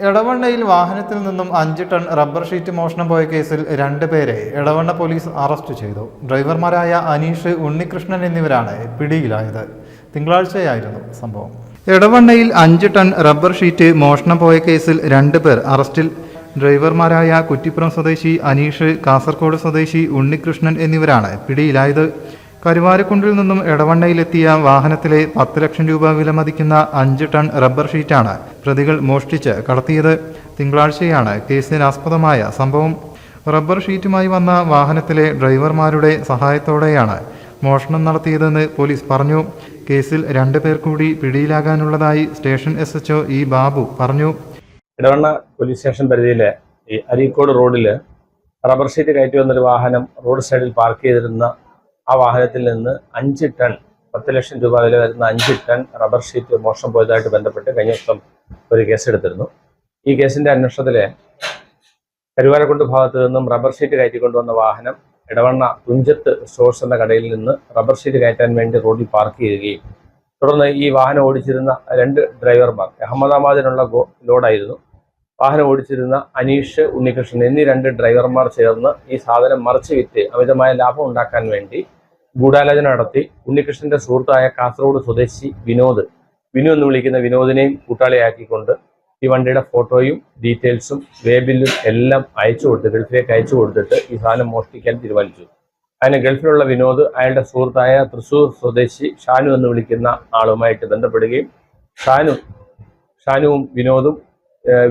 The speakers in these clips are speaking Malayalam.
എടവണ്ണയിൽ വാഹനത്തിൽ നിന്നും അഞ്ച് ടൺ റബ്ബർ ഷീറ്റ് മോഷണം പോയ കേസിൽ രണ്ടുപേരെ എടവണ്ണ പോലീസ് അറസ്റ്റ് ചെയ്തു. ഡ്രൈവർമാരായ അനീഷ് ഉണ്ണികൃഷ്ണൻ എന്നിവരാണ് പിടിയിലായത്. തിങ്കളാഴ്ചയായിരുന്നു സംഭവം. എടവണ്ണയിൽ അഞ്ച് ടൺ റബ്ബർ ഷീറ്റ് മോഷണം പോയ കേസിൽ രണ്ടുപേർ അറസ്റ്റിൽ. ഡ്രൈവർമാരായ കുറ്റിപ്പുറം സ്വദേശി അനീഷ് കാസർഗോഡ് സ്വദേശി ഉണ്ണികൃഷ്ണൻ എന്നിവരാണ് പിടിയിലായത്. കരുവാരക്കുണ്ടിൽ നിന്നും എടവണ്ണയിലെത്തിയ വാഹനത്തിലെ പത്ത് ലക്ഷം രൂപ വിലമതിക്കുന്ന അഞ്ച് ടൺ റബ്ബർ ഷീറ്റാണ് പ്രതികൾ മോഷ്ടിച്ച് കടത്തിയത്. തിങ്കളാഴ്ചയാണ് കേസിനാസ്പദമായ സംഭവം. റബ്ബർ ഷീറ്റുമായി വന്ന വാഹനത്തിലെ ഡ്രൈവർമാരുടെ സഹായത്തോടെയാണ് മോഷണം നടത്തിയതെന്ന് പോലീസ് പറഞ്ഞു. കേസിൽ രണ്ടു പേർ കൂടി പിടിയിലാകാനുള്ളതായി station S H O E Babu പറഞ്ഞു. ഇടവണ്ണ പോലീസ് സ്റ്റേഷൻ പരിധിയിലെ ഈ അരീക്കോട് റോഡിൽ റബ്ബർ ഷീറ്റ് കയറ്റി വന്നൊരു വാഹനം റോഡ് സൈഡിൽ പാർക്ക് ചെയ്തിരുന്ന ആ വാഹനത്തിൽ നിന്ന് അഞ്ച് ടൺ പത്ത് ലക്ഷം രൂപ വില വരുന്ന അഞ്ച് ടൺ റബ്ബർ ഷീറ്റ് മോഷണം പോയതായിട്ട് ബന്ധപ്പെട്ട് കഴിഞ്ഞ ദിവസം ഒരു കേസെടുത്തിരുന്നു. ഈ കേസിന്റെ അന്വേഷണത്തിലെ കരുവാരക്കുണ്ട് ഭാഗത്തു നിന്നും റബ്ബർ ഷീറ്റ് കയറ്റി കൊണ്ടുവന്ന വാഹനം ഇടവണ്ണ തുഞ്ചത്ത് സ്റ്റോഴ്സ് എന്ന കടയിൽ നിന്ന് റബ്ബർ ഷീറ്റ് കയറ്റാൻ വേണ്ടി റോഡിൽ പാർക്ക് ചെയ്യുകയും തുടർന്ന് ഈ വാഹനം ഓടിച്ചിരുന്ന രണ്ട് ഡ്രൈവർമാർ അഹമ്മദാബാദിനുള്ള ലോഡായിരുന്നു. വാഹനം ഓടിച്ചിരുന്ന അനീഷ് ഉണ്ണികൃഷ്ണൻ എന്നീ രണ്ട് ഡ്രൈവർമാർ ചേർന്ന് ഈ സാധനം മറിച്ച് വിറ്റ് അമിതമായ ലാഭം ഉണ്ടാക്കാൻ വേണ്ടി ഗൂഢാലോചന നടത്തി ഉണ്ണികൃഷ്ണന്റെ സുഹൃത്തായ കാസർഗോഡ് സ്വദേശി വിനോദ് വിനു എന്ന് വിളിക്കുന്ന വിനോദിനെയും കൂട്ടാളിയാക്കിക്കൊണ്ട് ഈ വണ്ടിയുടെ ഫോട്ടോയും ഡീറ്റെയിൽസും വേബില്ലും എല്ലാം അയച്ചു കൊടുത്ത് ഗൾഫിലേക്ക് അയച്ചു കൊടുത്തിട്ട് ഈ സാധനം മോഷ്ടിക്കാൻ തീരുമാനിച്ചു. അതിന് ഗൾഫിലുള്ള വിനോദ് അയാളുടെ സുഹൃത്തായ തൃശൂർ സ്വദേശി ഷാനു എന്ന് വിളിക്കുന്ന ആളുമായിട്ട് ബന്ധപ്പെടുകയും ഷാനു ഷാനുവും വിനോദും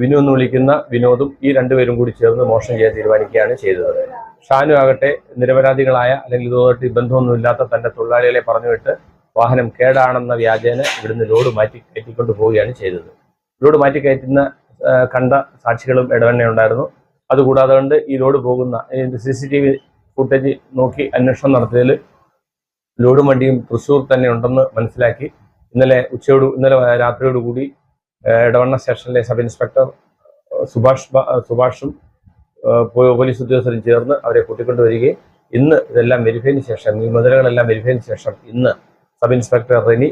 വിനു എന്ന് വിളിക്കുന്ന വിനോദും ഈ രണ്ടുപേരും കൂടി ചേർന്ന് മോഷണം ചെയ്യാൻ തീരുമാനിക്കുകയാണ് ചെയ്തത്. ഷാനു ആകട്ടെ നിരപരാധികളായ അല്ലെങ്കിൽ ഇതുമായിട്ട് ബന്ധമൊന്നുമില്ലാത്ത തന്റെ തൊഴിലാളികളെ പറഞ്ഞുവിട്ട് വാഹനം കേടാണെന്ന വ്യാജേന ഇവിടുന്ന് ലോഡ് മാറ്റി കയറ്റിക്കൊണ്ട് പോവുകയാണ് ചെയ്തത്. ലോഡ് മാറ്റി കയറ്റുന്ന കണ്ട സാക്ഷികളും ഇടവന്നെ ഉണ്ടായിരുന്നു. അതുകൂടാതെ കൊണ്ട് ഈ ലോഡ് പോകുന്ന C C T V footage നോക്കി അന്വേഷണം നടത്തിയതിൽ ലോഡും വണ്ടിയും തൃശ്ശൂർ തന്നെ ഉണ്ടെന്ന് മനസ്സിലാക്കി. ഇന്നലെ ഉച്ചയോട് ഇന്നലെ രാത്രിയോടുകൂടി ഇടവണ്ണ സ്റ്റേഷനിലെ സബ് ഇൻസ്പെക്ടർ സുഭാഷ് സുഭാഷും പോലീസ് ഉദ്യോഗസ്ഥരും ചേർന്ന് അവരെ കൂട്ടിക്കൊണ്ടുവരികയും ഇന്ന് ഇതെല്ലാം വെരിഫൈന് ശേഷം ഈ മുതലുകളെല്ലാം വെരിഫൈന് ശേഷം ഇന്ന് സബ് ഇൻസ്പെക്ടർ റെനി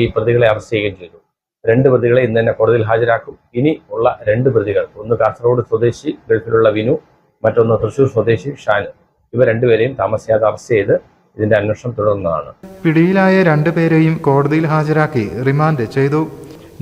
ഈ പ്രതികളെ അറസ്റ്റ് ചെയ്യുകയും ചെയ്തു. രണ്ട് പ്രതികളെ ഇന്ന് തന്നെ കോടതിയിൽ ഹാജരാക്കും. ഇനി ഉള്ള രണ്ട് പ്രതികൾ ഒന്ന് കാസർഗോഡ് സ്വദേശി ഗൾഫിലുള്ള വിനു മറ്റൊന്ന് തൃശൂർ സ്വദേശി ഷാൻ ഇവ രണ്ടുപേരെയും താമസിയാതെ അറസ്റ്റ് ചെയ്ത് ഇതിന്റെ അന്വേഷണം തുടർന്നതാണ് പിടിയിലായ രണ്ടുപേരെയും കോടതിയിൽ ഹാജരാക്കി റിമാൻഡ് ചെയ്തു.